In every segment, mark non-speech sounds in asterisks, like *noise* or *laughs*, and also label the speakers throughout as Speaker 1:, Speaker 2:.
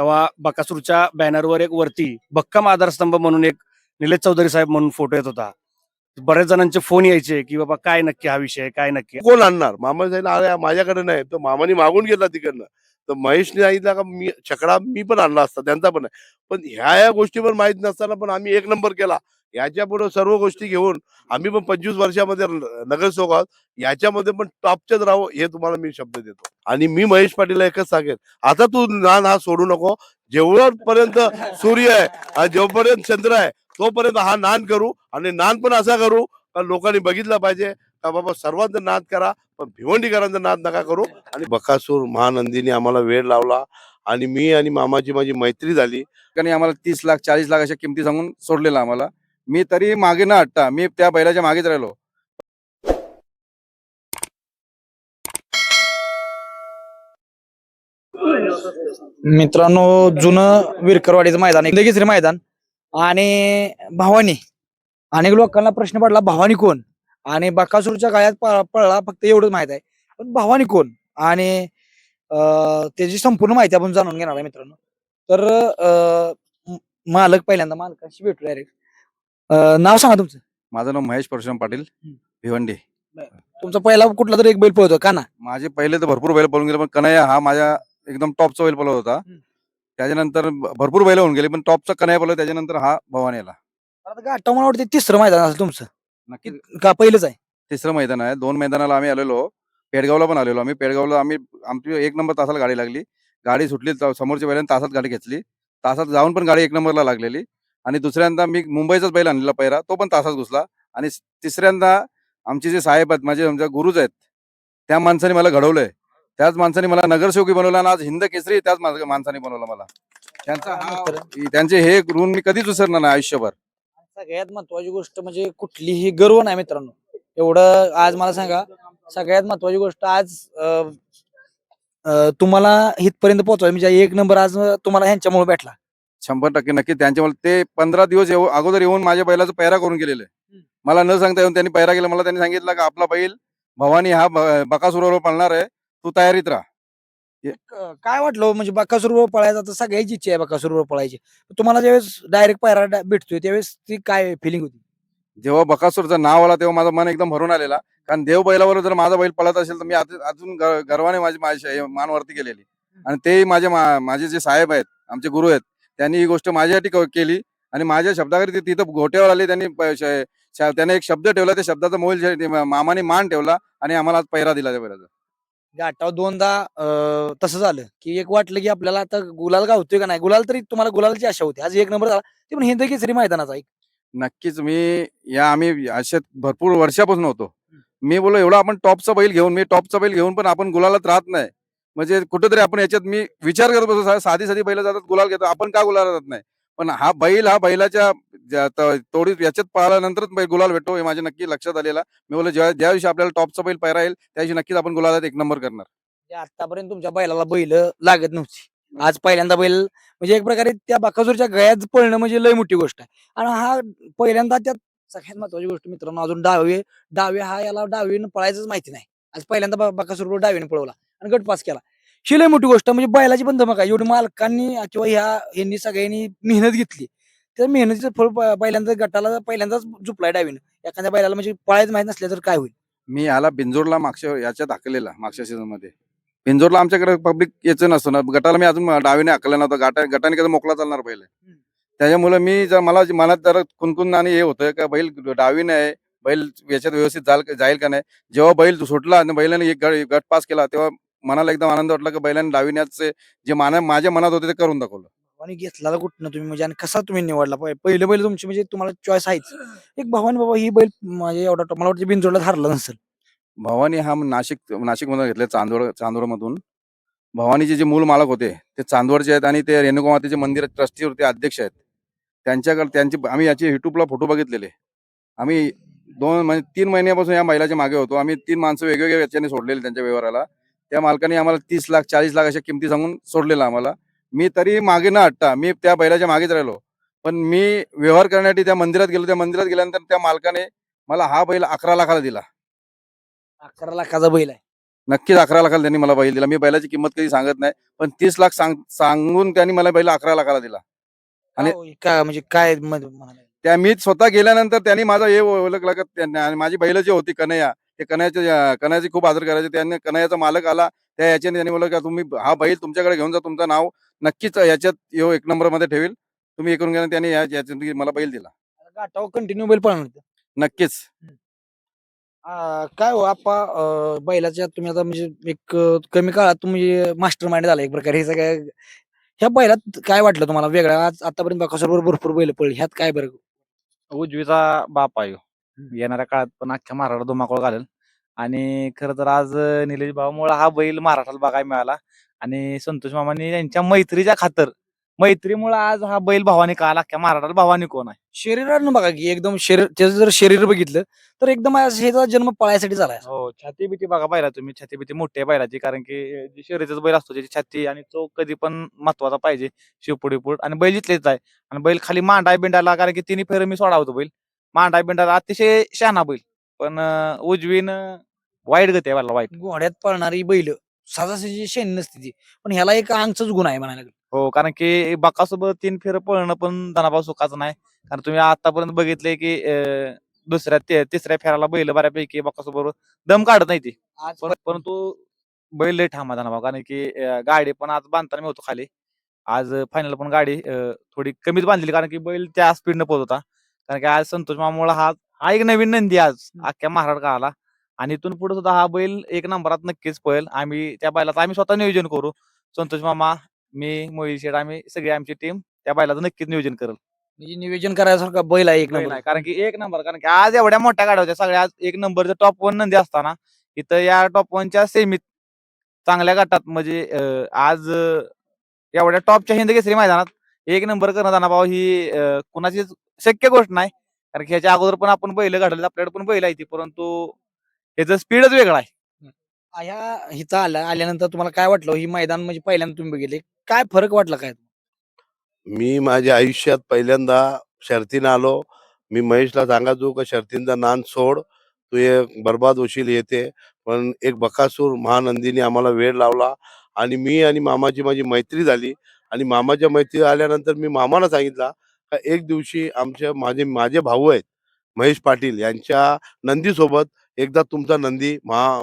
Speaker 1: तेव्हा बकासूरच्या बॅनरवर एक वरती भक्कम आधारस्तंभ म्हणून एक निलेश चौधरी साहेब म्हणून फोटो येत होता. बऱ्याच जणांचे फोन यायचे की बाबा काय नक्की हा विषय काय नक्की
Speaker 2: कोण आणणार? मामा अरे माझ्याकडे नाही. तर मामाने मागून गेला तिकडनं. तर महेशने सांगितलं का मी छकडा मी पण आणला असता त्यांचा पण आहे पण ह्या या गोष्टी पण माहीत नसताना पण आम्ही एक नंबर केला. याच्यापुढे सर्व गोष्टी घेऊन आम्ही पण पंचवीस वर्षामध्ये नगरसेवक आहोत. याच्यामध्ये पण टॉपच्याच राहू हे तुम्हाला मी शब्द देतो. आणि मी महेश पाटीलला एकच सांगेन आता तू नान हा सोडू नको. जेवढपर्यंत सूर्य आहे जेवपर्यंत चंद्र आहे तोपर्यंत हा नान करू आणि नान पण असा करू का लोकांनी बघितलं पाहिजे का बाबा सर्वांचा नाद करा पण भिवंडीकरांचा नाद नका करू. आणि बकासूर महानंदीने आम्हाला वेळ लावला आणि मी आणि मामाची माझी मैत्री झाली.
Speaker 3: ठिकाणी आम्हाला तीस लाख चाळीस लाख अशा किमती सांगून सोडलेला आम्हाला. मी तरी मागे न हटता मी त्या बैलाच्या मागेच राहिलो.
Speaker 4: मित्रांनो जुनं विरकरवाडीचं मैदान आहे. लगेच रे मैदान. आणि भावानी. अनेक लोकांना प्रश्न पडला भावानी कोण? आणि बकासूरच्या काळात प- पळला फक्त एवढंच माहीत आहे. पण भावानी कोण? आणि अं, त्याची संपूर्ण माहिती आपण जाणून घेणार आहे मित्रांनो. तर अं, म- मालक पहिल्यांदा मालकाशी भेटू डायरेक्ट नाव सांगा तुमचं.
Speaker 3: माझं नाव महेश परशुराम पाटील. भिवंडी.
Speaker 4: तुमचा पहिला कुठला तरी एक बैल पळतो का ना?
Speaker 3: माझे पहिले तर भरपूर बैल पळून गेले पण कन्हैया हा माझ्या एकदम टॉपचा बैल पळत होता.
Speaker 4: हम्म.
Speaker 3: त्याच्यानंतर भरपूर बैल होऊन गेले पण टॉपचा कन्हैया पळव त्याच्यानंतर हा भवानी आला.
Speaker 4: गाठा मला वाटतं तिसरं मैदान असेल तुमचं.
Speaker 3: नक्की
Speaker 4: का पहिलंच आहे?
Speaker 3: तिसरं मैदान आहे. दोन मैदानाला आम्ही आलेलो. पेडगावला पण आलेलो आम्ही. पेडगावला आम्ही आमची एक नंबर तासाला गाडी लागली. गाडी सुटली त- समोरच्या बैलाने तासात गाडी घेतली. तासात जाऊन पण गाडी एक नंबरला लागलेली. आणि दुसऱ्यांदा मी मुंबईचाच बैल आणलेला पहिला तो पण तासात घुसला. आणि तिसऱ्यांदा आमचे जे साहेब आहेत माझे आमच्या गुरुज आहेत त्या माणसाने मला घडवलंय. त्याच माणसाने मला नगरसेवकी बनवला आणि आज हिंद केसरी त्याच माणसाने बनवलं मला. त्यांचा हा त्यांचे हे ऋण मी कधीच विसरणार नाही आयुष्यभर.
Speaker 4: सगळ्यात महत्वाची गोष्ट म्हणजे कुठलीही गर्व नाही मित्रांनो. एवढं आज मला सांगा सगळ्यात महत्वाची गोष्ट आज तुम्हाला इथपर्यंत पोहोचवाय म्हणजे एक नंबर आज तुम्हाला ह्यांच्यामुळे भेटला.
Speaker 3: शंभर टक्के नक्की त्यांच्यामुळे ते पंधरा दिवस येऊ- अगोदर येऊन माझ्या बैलाचं पैरा करून गेलेले. मला न सांगता येऊन त्यांनी पैरा केला. मला त्यांनी सांगितलं का आपला बैल भवानी हा बकासुरावर पळणार आहे. तू तयारीत राहा.
Speaker 4: काय वाटलं हो? म्हणजे बकासूर पळायचा तर सगळ्याची इच्छा आहे बकासूर पळायची. तुम्हाला ज्यावेळेस डायरेक्ट पायरा डा- भेटतोय त्यावेळेस ती काय फिलिंग होती?
Speaker 3: जेव्हा बकासूरचं नाव आला तेव्हा माझं मन एकदम भरून आलेला. कारण देव बैलावर जर माझा बैल पळत असेल तर मी अजून गर्वाने माझी माझी हे मान वरती केलेली आणि ते माझे माझे जे साहेब आहेत आमचे गुरु आहेत त्यांनी ही गोष्ट माझ्यासाठी क- केली. आणि माझ्या शब्दाकडे ते तिथं गोट्यावर आले. त्यांनी त्याने एक शब्द ठेवला. त्या शब्दाचा मोल मामाने मान ठेवला आणि आम्हाला आज पैरा दिला त्या बैलाचा
Speaker 4: गाठाव दोनदा तसं झालं की एक वाटलं की आपल्याला आता गुलाल गावतोय का नाही? गुलाल तरी तुम्हाला गुलालची आशा होती. आज एक नंबर झाला. ते पण हिंद केसरी मैदानाचा एक.
Speaker 3: नक्कीच मी या आम्ही अशा भरपूर वर्षापासून होतो. मी बोललो एवढा आपण टॉपचा बैल घेऊन मी टॉपचा बैल घेऊन पण आपण गुलालात राहत नाही. म्हणजे कुठेतरी आपण याच्यात मी विचार करत बसतो साधी साधी बैल जातात गुलाल घेतो आपण का गुलाल जात नाही? पण हा बैल हा बैलाच्या तोडी याच्यात पळाल्यानंतरच गुलाल भेटतो हे माझ्या नक्की लक्षात आलेला. मी बोललो ज्या ज्या दिवशी आपल्याला टॉपचा बैल पैरा येईल त्या दिवशी नक्कीच आपण गुलालात एक नंबर करणार.
Speaker 4: म्हणजे आतापर्यंत तुमच्या बैलाला बैल लागत नव्हती. आज पहिल्यांदा बैल म्हणजे एक प्रकारे त्या बाकासूरच्या गळ्यात पळणं म्हणजे लय मोठी गोष्ट आहे. आणि हा पहिल्यांदा त्यात सगळ्यात महत्वाची गोष्ट मित्रांनो अजून डावे डावे हा याला डावीनं पळायचंच माहिती नाही. आज पहिल्यांदा बाकासूर डावीनं पळवला. आणि गट पास केला. ही लय मोठी गोष्ट म्हणजे बैलाची पण धमक आहे. एवढी मालकांनी किंवा ह्या यांनी सगळ्यांनी मेहनत घेतली. त्या मेहनतीचं फळ पहिल्यांदा गटाला पहिल्यांदाच झुपलाय डावीनं. एखाद्या बैलाला म्हणजे पळायचं माहीत नसलं तर काय होईल?
Speaker 3: मी ह्याला बिंजोडला मागच्या याच्यात हाकलेला मागच्या सीझनमध्ये बिंजोडला आमच्याकडे पब्लिक याचं नसतं ना. गटाला मी अजून डावीने हाकलं नव्हतं. गाटा गटाने कसं मोकळा चालणार पहिले. त्याच्यामुळे मी जर मला मनात जरा कुणकुण आणि हे होतं का बैल डावीने आहे बैल याच्यात व्यवस्थित जाईल का नाही? जेव्हा बैल सुटला आणि बैलाने एक गट पास केला तेव्हा मनाला एकदम आनंद वाटला की बैलाने डावीण्याचे जे माना माझ्या मनात होते ते करून दाखवलं.
Speaker 4: आणि घेतला कुठनं तुम्ही? म्हणजे आणि कसा तुम्ही निवडला? पहि- पहिलं बैल तुमची म्हणजे तुम्हाला चॉईस आहेच. एक भवानी बाबा ही बैल म्हणजे एवढा मला वाटतं बिनजोडला हरला नसेल.
Speaker 3: भवानी हा नाशिक नाशिकमधून घेतले चांदवड चांदवडमधून. भवानीचे जे मूळ मालक होते ते चांदवडचे आहेत आणि ते रेणुका मातेचे मंदिर ट्रस्टीवरती अध्यक्ष आहेत. त्यांच्याकडे त्यांची आम्ही याचे युट्यूबला फोटो बघितलेले. आम्ही दोन म्हणजे तीन महिन्यापासून या महिलाच्या मागे होतो. आम्ही तीन माणसं वेगवेगळ्या याच्याने सोडलेले त्यांच्या व्यवहाराला. त्या मालकाने आम्हाला तीस लाख चाळीस लाख अशा किमती सांगून सोडलेलं आम्हाला. मी तरी मागे न हटता मी त्या बैलाच्या मागेच राहिलो. पण मी व्यवहार करण्यासाठी त्या मंदिरात गेलो. त्या मंदिरात गेल्यानंतर त्या मालकाने मला हा बैल अकरा लाखाला दिला.
Speaker 4: अकरा लाखाचा बैल आहे.
Speaker 3: नक्कीच अकरा लाखाला त्यांनी मला बैल दिला. मी बैलाची किंमत कधी सांगत नाही पण तीस लाख सांग सांगून त्यांनी मला बैल अकरा लाखाला दिला. आणि-
Speaker 4: आणि काय म्हणजे काय मध- म्हणाले?
Speaker 3: त्या मी स्वतः गेल्यानंतर त्यांनी माझा हे ओळखला का त्यांनी आणि माझी बैल जी होती कन्हैया ते कन्हैयाचे कन्हैयाची खूप आदर करायचे. त्यांनी कन्हैयाचा मालक आला. त्या याच्याने त्यांनी बोललं का तुम्ही हा बैल तुमच्याकडे घेऊन जा तुमचं नाव नक्कीच याच्यात यो एक नंबरमध्ये ठेवेल. तुम्ही हे करून गेला त्यांनी या- याच्यात मला बैल दिला.
Speaker 4: गाठावर कंटिन्यू बैल पळणार होते.
Speaker 3: नक्कीच.
Speaker 4: आ, काय हो आप्पा अं, बैलाच्या तुम्ही आता म्हणजे एक अं, कमी काळात तुम्ही मास्टर माइंड झाला एक प्रकारे. हे सगळ्या ह्या बैलात काय वाटलं तुम्हाला? वेगळं आज आतापर्यंत बाकासोर भरपूर बैल पडली ह्यात काय बरं?
Speaker 5: उजवीचा बाप आहे. ह्यो. येणाऱ्या काळात पण अख्ख्या महाराष्ट्र धुमाकूळ घालेल. आणि खरं तर आज निलेश भावामुळे हा बैल महाराष्ट्राला बघायला मिळाला. आणि संतोष मामाने यांच्या मैत्रीच्या खातर मैत्रीमुळे आज हा बैल भावानी कळाला अख्ख्या महाराष्ट्राला भावानी कोण आहे?
Speaker 4: शरीरानं बघा की एकदम शरीर त्याचं जर शरीर बघितलं तर एकदम आज ह्याचा जन्म पळायसाठी झालाय
Speaker 5: हो छाती बिती बघा बैला तुम्ही. छाती बिती मोठी आहे बैलाची कारण की जी शरीराचा बैल असतो त्याची छाती आणि तो कधी पण महत्त्वाचा पाहिजे. शिवपुडी पुढ. आणि बैल जिथलेच आहे. आणि बैल खाली मांडाय बिंडाला कारण की तिन्ही फेर मी सोडा होतो बैल. मांडाय बिंडाला अतिशय शहाणा बैल. पण उजवीन वाईट गती आहे वाईट.
Speaker 4: घोड्यात पळणारी बैल साधाची शेण नसते ती. पण ह्याला एक अंगचाच गुण आहे म्हणायला लागलं.
Speaker 5: हो कारण की बाकासोबत तीन फेर पळणं पण धनाभाव सुखाचं नाही. कारण तुम्ही आतापर्यंत बघितलंय की दुसऱ्या तिसऱ्या फेराला बैल बऱ्यापैकी बाकासोबत दम काढत नाही ती. परंतु बैल लय ठाम धनाभाव. कारण की गाडी पण आज बांधताना मी होतो खाली. आज फायनल पण गाडी थोडी कमीच बांधली. कारण की बैल त्या स्पीडनं पोहोच होता. कारण की आज संतोष मामुळा हा हा एक नवीन नंदी आज अख्ख्या महाराष्ट्र आला आणि इथून पुढे सुद्धा हा बैल एक नंबरात नक्कीच पळेल. आम्ही त्या बैलाचं आम्ही स्वतः नियोजन करू. संतोष मामा मी मोहित शेठ आम्ही सगळी आमची टीम त्या बैलाचं नक्कीच नियोजन करेल.
Speaker 4: म्हणजे नियोजन करायसारखा बैल आहे एक नंबर.
Speaker 5: आहे. कारण की एक नंबर. कारण की आज एवढ्या मोठ्या गाड्या होत्या. सगळ्या आज एक नंबरच्या टॉप वन नंदी असताना इथं या टॉप वनच्या सेमीत चांगल्या गटात म्हणजे आज एवढ्या टॉपच्या हिंद केसरी मैदानात एक नंबर करणं भाऊ ही कुणाचीच शक्य गोष्ट नाही. कारण की ह्याच्या अगोदर पण आपण बैल घडले आपल्याकडे पण बैल आहे ती परंतु ह्याचं स्पीडच वेगळं आहे.
Speaker 4: ह्या हिथं आल्या आल्यानंतर तुम्हाला काय वाटलं? ही मैदान म्हणजे पहिल्यांदा तुम्ही बघितले. काय फरक वाटला काय?
Speaker 2: मी माझ्या आयुष्यात पहिल्यांदा शर्तीनं आलो. मी महेशला सांगायचो का शर्तींचा नान सोड तू एक बर्बाद होशील येते पण एक बकासूर महानंदीने आम्हाला वेळ लावला आणि मी आणि मामाची माझी मैत्री झाली. आणि मामाच्या मैत्री आल्यानंतर मी मामाला सांगितला का एक दिवशी आमच्या माझे माझे भाऊ आहेत महेश पाटील यांच्या नंदीसोबत एकदा तुमचा नंदी महा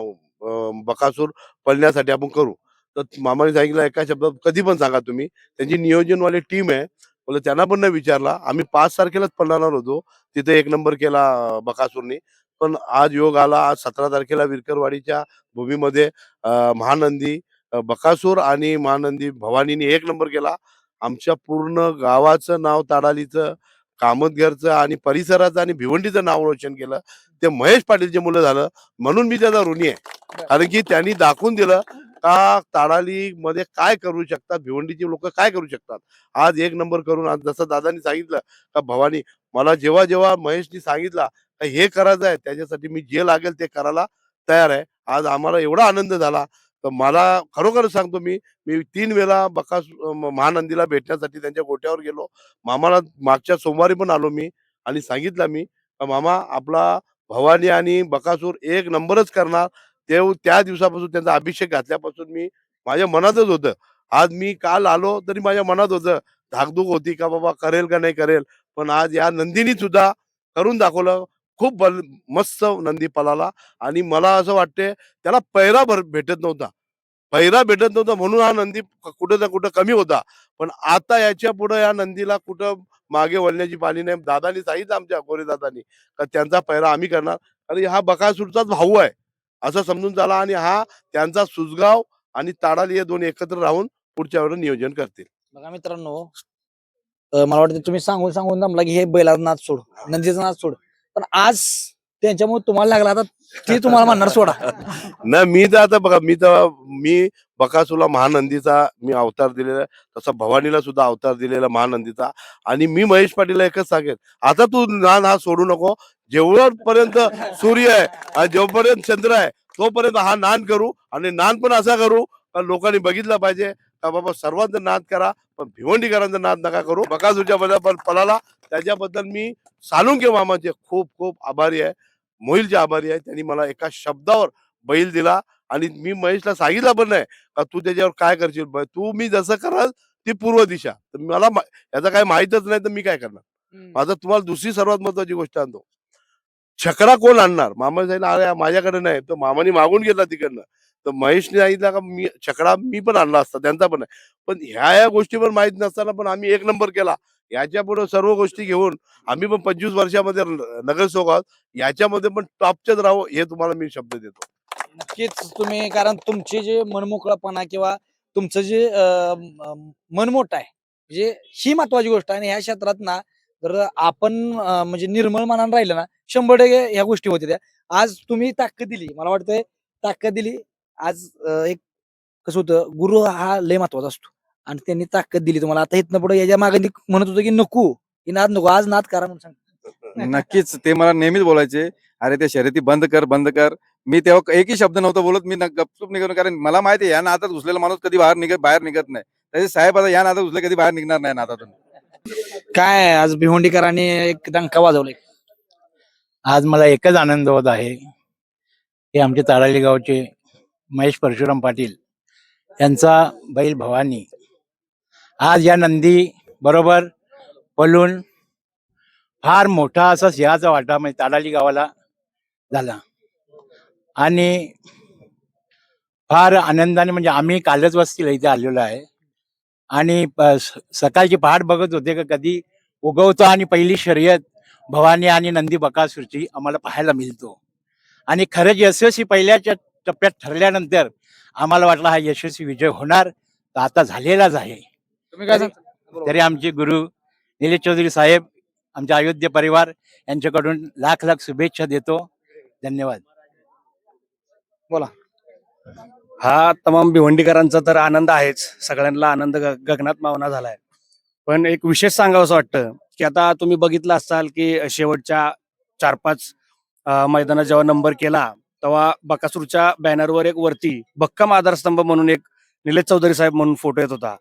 Speaker 2: बकासूर पळण्यासाठी आपण करू. तर मामाने सांगितलं एका शब्दात कधी पण सांगा तुम्ही त्यांची नियोजनवाली टीम आहे. बोले त्यांना पण नाही विचारला. आम्ही पाच तारखेलाच पळणार होतो. तिथे एक नंबर केला बकासूरनी. पण आज योग आला. आज सतरा तारखेला विरकरवाडीच्या भूमीमध्ये महानंदी बकासूर आणि महानंदी भवानीने एक नंबर केला. आमच्या पूर्ण गावाचं नाव ताडालीचं कामतघरचं आणि परिसराचं आणि भिवंडीचं नाव रोशन केलं. ते महेश पाटीलचे मुलं झालं. म्हणून मी त्याचा ऋणी आहे. कारण की त्यांनी दाखवून दिलं का ताडाली मध्ये काय करू शकतात भिवंडीची लोक काय करू शकतात? आज एक नंबर करून आज जसं दादानी सांगितलं का भवानी मला जेव्हा जेव्हा महेशनी सांगितला का हे करायचं आहे त्याच्यासाठी मी जे लागेल ते करायला तयार आहे. आज आम्हाला एवढा आनंद झाला तर मला खरोखर सांगतो मी मी तीन वेळा बकास महानंदीला भेटण्यासाठी त्यांच्या गोट्यावर गेलो. मामाला मागच्या सोमवारी पण आलो मी आणि सांगितलं मी मामा आपला भवानी आणि बकासूर एक नंबरच करणार. ते त्या दिवसापासून त्यांचा अभिषेक घातल्यापासून मी माझ्या मनातच होतं. आज मी काल आलो तरी माझ्या मनात होतं धाकधूक होती का बाबा करेल का नाही करेल पण आज या नंदीनी सुद्धा करून दाखवलं. खूप बल मस्त नंदी पलाला आणि मला असं वाटते त्याला पैरा भर भेटत नव्हता. पैरा भेटत नव्हता म्हणून हा नंदी कुठं ना कुठं कमी होता. पण आता याच्यापुढे या नंदीला कुठं मागे वळण्याची पाणी नाही. दादानी सांगितलं आमच्या अकोरे दादानी का त्यांचा पैरा आम्ही करणार. आणि हा बकासूरचाच भाऊ आहे. असं समजून झाला आणि हा त्यांचा सुजगाव आणि ताडाली हे दोन एकत्र राहून पुढच्या वेळेला नियोजन करतील.
Speaker 4: बघा मित्रांनो मला वाटतं तुम्ही सांगून सांगून जमला की हे बैलाचा नाच सोड. नंदीचा नाच सोड. पण आज त्यांच्यामुळे तुम्हाला लागला आता ते तुम्हाला म्हणणार सोडा. *laughs*
Speaker 2: नाही मी तर आता बघा मी तर मी बकासूला महानंदीचा मी अवतार दिलेला तसा भवानीला सुद्धा अवतार दिलेला महानंदीचा. आणि मी महेश पाटीलला एकच सांगेन आता तू नान हा सोडू नको. जेवढपर्यंत सूर्य आहे आणि जेवढपर्यंत चंद्र आहे तोपर्यंत हा नान करू. आणि नान पण असा करू लोकांनी बघितलं पाहिजे. का बाबा सर्वांचा नाद करा पण भिवंडीकरांचा नाद नका करू. बकासूरच्या बद्दल पण पलाला त्याच्याबद्दल मी सालुंके मामाचे खूप खूप आभारी आहे. मोहिलचे आभारी आहे. त्यांनी मला एका शब्दावर बैल दिला आणि मी महेशला सांगितलं पण नाही का तू त्याच्यावर काय करशील? तू मी जसं कराल ती पूर्व दिशा. तर मला याचं काय माहितच नाही तर मी काय करणार? माझं तुम्हाला दुसरी सर्वात महत्वाची गोष्ट आणतो छकडा कोण आणणार? मामा सांगितलं अरे माझ्याकडे नाही. तर मामाने मागून गेला तिकडनं. तर महेशने सांगितलं का मी छकडा मी पण आणला असता त्यांचा पण आहे पण ह्या या गोष्टी पण माहीत नसताना पण आम्ही एक नंबर केला. याच्यापुढे सर्व गोष्टी घेऊन आम्ही पण पंचवीस वर्षामध्ये नगरसेवक आहोत. याच्यामध्ये पण टॉपच्याच राहू हे तुम्हाला मी शब्द देतो.
Speaker 4: नक्कीच तुम्ही कारण तुमचे जे मनमोकळापणा किंवा तुमचं जे मनमोठ आहे म्हणजे ही महत्वाची गोष्ट आहे आणि ह्या क्षेत्रात ना जर आपण म्हणजे निर्मळ मनानं राहिलं ना शंभर टक्के ह्या गोष्टी होत्या आज तुम्ही ताकद दिली मला वाटतंय ताकद दिली आज एक कसं होतं गुरु हा लय महत्त्वाचा असतो. आणि त्यांनी ताकद दिली तुम्हाला. आता इथनं पुढे याच्या मागे म्हणत होतं की नको की नाद नको आज नाद करा म्हणून सांग
Speaker 3: नक्कीच ते मला नेहमीच बोलायचे अरे ते शर्यती बंद कर बंद कर. मी तेव्हा एकही शब्द नव्हता बोलत मी गपचूप निघून कारण मला माहिती आहे या नातात घुसलेला माणूस कधी बाहेर निघत बाहेर निघत नाही. त्याचे साहेब आता या नातात घुसले कधी बाहेर निघणार नाही नातातून
Speaker 4: काय आज भिवंडीकरांनी एक डंका वाजवलाय.
Speaker 6: आज मला एकच आनंद होत आहे की आमचे ताडाली गावचे महेश परशुराम पाटील यांचा बैल भवानी. आज या नंदी बरोबर पलून फार मोठा असा सिंहाचा वाटा म्हणजे ताडाली गावाला झाला. आणि फार आनंदाने म्हणजे आम्ही कालच वस्तीला इथे आलेलो आहे. आणि सकाळची पहाट बघत होते का कधी उगवतो आणि पहिली शर्यत भवानी आणि नंदी बकासुरची आम्हाला पाहायला मिळतो. आणि खरंच यशस्वी पहिल्याच्या टप्प्यात ठरल्यानंतर आम्हाला वाटलं हा यशस्वी विजय होणार तर आता झालेलाच आहे.
Speaker 4: तुम्ही काय
Speaker 6: तरी-
Speaker 4: सांगता?
Speaker 6: तरी आमचे गुरु निलेश चौधरी साहेब आमचे अयोध्या परिवार यांच्याकडून लाख लाख शुभेच्छा देतो. धन्यवाद.
Speaker 1: हा तमाम भिवंडीकरांचा तर आनंद आहेच. सगळ्यांना आनंद गगनात मावना झालाय. पण एक विशेष सांगावं असं वाटतं की आता तुम्ही बघितलं असाल की शेवटच्या चार पाच मैदानात जेव्हा नंबर केला तेव्हा बकासूरच्या बॅनरवर एक वरती भक्कम आधारस्तंभ म्हणून एक निलेश चौधरी साहेब म्हणून फोटो येत होता.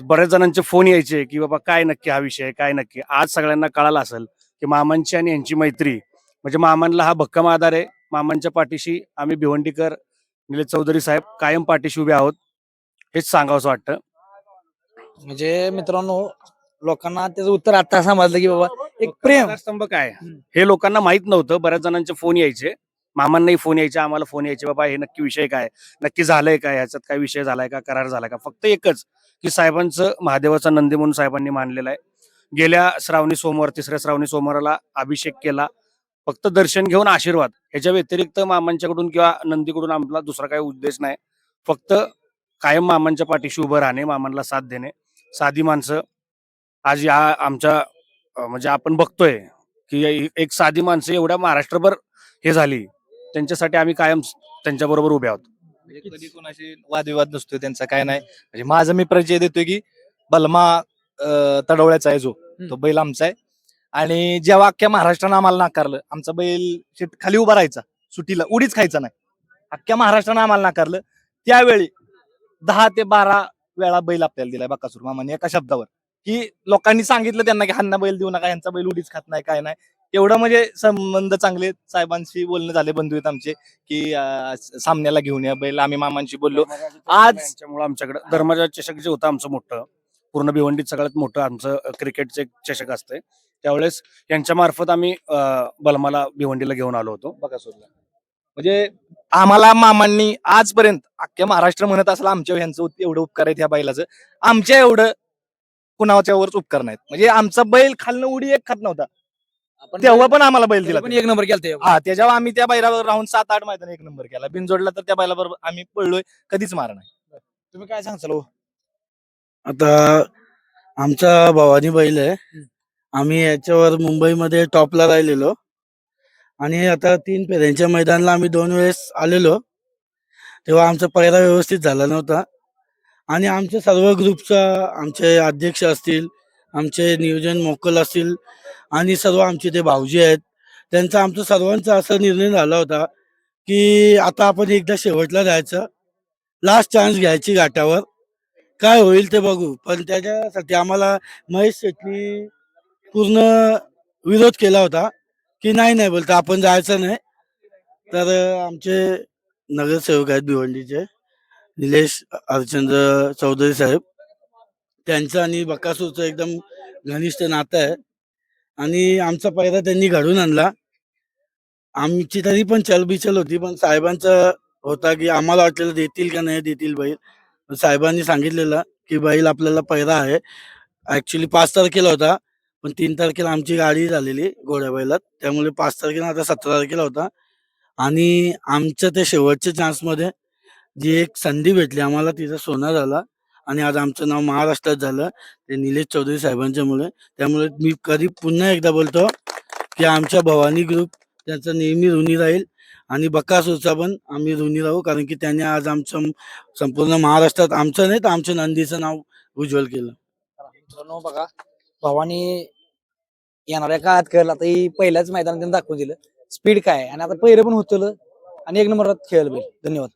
Speaker 1: बऱ्याच जणांचे फोन यायचे की बाबा काय नक्की हा विषय काय नक्की? आज सगळ्यांना कळालं असेल की मामांची आणि यांची मैत्री. म्हणजे मामांना हा भक्कम आधार आहे. मामांच्या पाठीशी आम्ही भिवंडीकर निलेश चौधरी साहेब कायम पाठीशी उभे आहोत. हेच सांगावंसं वाटतं.
Speaker 4: म्हणजे मित्रांनो लोकांना त्याचं उत्तर आता समजलं की बाबा एक प्रेम.
Speaker 1: स्तंभ काय. हे लोकांना माहीत नव्हतं. बऱ्याच जणांचे फोन यायचे. मामांनाही फोन यायचे आम्हाला फोन यायचे बाबा हे नक्की विषय काय? नक्की झालंय काय ह्याच्यात काय विषय झालाय का? करार झालाय का? फक्त एकच की साहेबांचं महादेवाचा नंदी म्हणून साहेबांनी मानलेला आहे. गेल्या श्रावणी सोमवार तिसऱ्या श्रावणी सोमवाराला अभिषेक केला. फक्त दर्शन घेऊन आशीर्वाद. याच्या व्यतिरिक्त मामांच्याकडून किंवा नंदीकडून आम्हाला दुसरा काही उद्देश नाही. फक्त कायम मामांच्या पाठीशी उभं राहणे मामांना साथ देणे. साधी माणसं. आज या आमच्या म्हणजे आपण बघतोय की एक साधी माणसं एवढ्या महाराष्ट्रभर हे झाली. त्यांच्यासाठी आम्ही कायम त्यांच्या बरोबर उभे आहोत.
Speaker 7: म्हणजे कधी कोणाशी वादविवाद नसतो त्यांचा काय नाही. म्हणजे माझा मी परिचय देतोय की बलमा अं, तडवळ्याचा आहे जो. तो बैल आमचा आहे. आणि जेव्हा अख्ख्या महाराष्ट्रानं आम्हाला नाकारलं आमचा बैल शेत- खाली उभा राहायचा. सुटीला उडीच खायचा नाही. अख्ख्या महाराष्ट्रानं आम्हाला नाकारलं. त्यावेळी दहा ते बारा वेळा बैल आपल्याला दिलाय बकासूर मामाने एका शब्दावर. की लोकांनी सांगितलं त्यांना की ह्यांना बैल देऊ नका यांचा बैल उडीच खात नाही काय नाही. एवढं म्हणजे संबंध चांगले. साहेबांशी बोलणं झाले बंधू आहेत आमचे की सामन्याला घेऊन या बैल आम्ही मामांशी बोललो. आज-
Speaker 1: आमच्याकडे धर्माच्या चषक जे होतं आमचं मोठं पूर्ण भिवंडीत सगळ्यात मोठं आमचं क्रिकेटचं एक चषक असतंय. त्यावेळेस यांच्या मार्फत आम्ही बलमाला भिवंडीला घेऊन आलो होतो.
Speaker 7: बकासूरला म्हणजे आम्हाला मामांनी आजपर्यंत अख्ख्या महाराष्ट्र म्हणत असला आमच्या ह्यांचं एवढं उपकार आहेत ह्या बैलाचं. आमच्या एवढं कुणाच्या वरच उपकार नाहीत. म्हणजे आमचा बैल खालनं उडी एक खात नव्हता. तेव्हा पण आम्हाला बैल दिला
Speaker 4: पण एक नंबर केलता
Speaker 7: हा त्याच्यावर आम्ही त्या बैलावर राहून सात आठ मैदान एक नंबर केला. बिनजोडला तर त्या बैलाबरोबर आम्ही पळलोय कधीच मारा नाही.
Speaker 4: तुम्ही काय सांगचाल हो?
Speaker 8: आता आमचा भवानी बैल आहे. आम्ही याच्यावर मुंबईमध्ये टॉपला राहिलेलो. आणि आता तीन पेऱ्यांच्या मैदानाला आम्ही दोन वेळेस आलेलो. तेव्हा आमचा पहिला व्यवस्थित झाला नव्हता. आणि आमच्या सर्व ग्रुपचा आमचे अध्यक्ष असतील आमचे नियोजन मोकल असतील. आणि सर्व आमचे ते भाऊजी आहेत त्यांचा आमचा सर्वांचा असा निर्णय झाला होता की आता आपण एकदा शेवटला जायचं. लास्ट चान्स घ्यायची घाटावर. काय होईल ते बघू. पण त्याच्यासाठी आम्हाला महेश शेट्टी पूर्ण विरोध केला होता की नाही नाही बोलता आपण जायचं नाही. तर आमचे नगरसेवक आहेत भिवंडीचे निलेश हरचंद्र चौधरी साहेब. त्यांचं आणि बकासूरचं एकदम घनिष्ठ नातं आहे. आणि आमचा पहिला त्यांनी घडून आणला. आमची तरी पण चलबिचल होती पण साहेबांचं होता की आम्हाला वाटलेलं देतील का नाही देतील बैल. साहेबांनी सांगितलेलं की बैल आपल्याला पहिला आहे. ऍक्च्युली पाच तारखेला होता पण तीन तारखेला आमची गाडी झालेली घोड्या बैलात. त्यामुळे पाच तारखेला आता सतरा तारखेला होता. आणि आमच्या त्या शेवटच्या चान्समध्ये जी एक संधी भेटली आम्हाला तिचा सोना झाला. आणि आज आमचं नाव महाराष्ट्रात झालं. ते निलेश चौधरी साहेबांच्यामुळे. त्यामुळे मी कधी पुन्हा एकदा बोलतो की आमच्या भवानी ग्रुप त्याचा नेहमी ऋणी राहील. आणि बकासूरचा पण आम्ही ऋणी राहू कारण की त्याने आज आमचं संपूर्ण महाराष्ट्रात आमचं नाही तर आमच्या नंदीचं नाव उज्ज्वल केलं.
Speaker 4: मित्रांनो बघा भावानी येणाऱ्या काळात खेळला आता ही पहिल्याच मैदानात त्यांनी दाखवून दिलं. स्पीड काय आणि आता पहिलं पण होतं आणि एक नंबरात खेळलं बैल धन्यवाद.